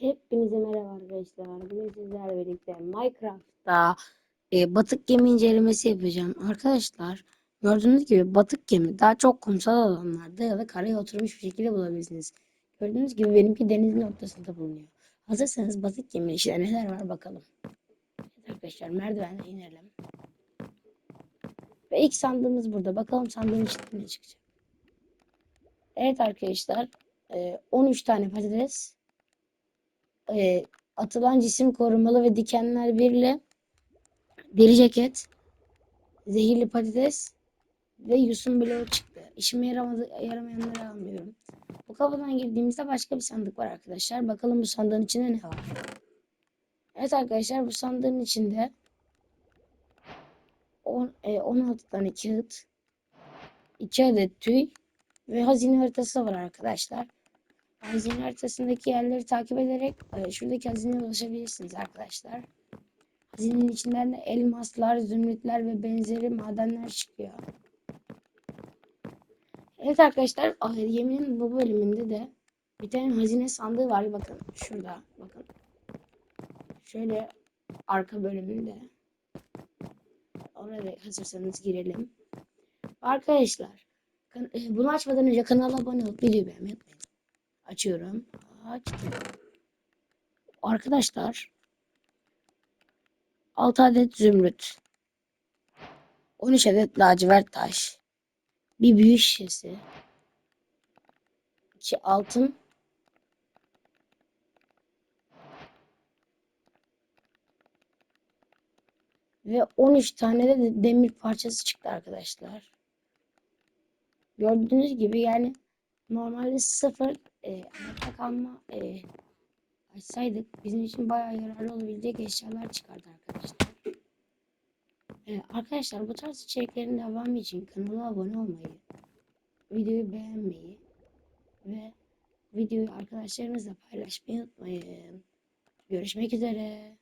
Hepinize merhaba arkadaşlar. Bugün sizlerle birlikte Minecraft'ta e, batık gemi incelemesi yapacağım. Arkadaşlar gördüğünüz gibi batık gemi daha çok kumsal alanlarda ya da karaya oturmuş bir şekilde bulabilirsiniz. Gördüğünüz gibi benimki denizin ortasında bulunuyor. Hazırsanız batık geminin içinde neler var bakalım. Arkadaşlar merdivenle inelim. Ve ilk sandığımız burada. Bakalım sandığın içinde ne çıkacak. Evet arkadaşlar e, 13 tane patates e, atılan cisim korumalı ve dikenler birle deri ceket, zehirli patates ve yusun bloğu çıktı. İşime yaramadı, yaramayanları almıyorum. Bu kapıdan girdiğimizde başka bir sandık var arkadaşlar. Bakalım bu sandığın içinde ne var? Evet arkadaşlar bu sandığın içinde on- e, 16 tane kağıt, 2 adet tüy ve hazine haritası var arkadaşlar. Hazine haritasındaki yerleri takip ederek e, şuradaki hazineye ulaşabilirsiniz arkadaşlar. Hazinenin içinden de elmaslar, zümrütler ve benzeri madenler çıkıyor. Evet arkadaşlar, ah, geminin bu bölümünde de bir tane hazine sandığı var. Bakın şurada, bakın. Şöyle arka bölümünde. Oraya da hazırsanız girelim. Arkadaşlar, e, bunu açmadan önce kanala abone olup videoyu beğenmeyi unutmayın. Açıyorum. Açtım. Arkadaşlar 6 adet zümrüt. 13 adet lacivert taş. Bir büyü şişesi. 2 altın. Ve 13 tane de demir parçası çıktı arkadaşlar. Gördüğünüz gibi yani normalde sıfır e, hayatta kalma e, açsaydık bizim için bayağı yararlı olabilecek eşyalar çıkardı arkadaşlar. E, arkadaşlar bu tarz içeriklerin devamı için kanala abone olmayı, videoyu beğenmeyi ve videoyu arkadaşlarınızla paylaşmayı unutmayın. Görüşmek üzere.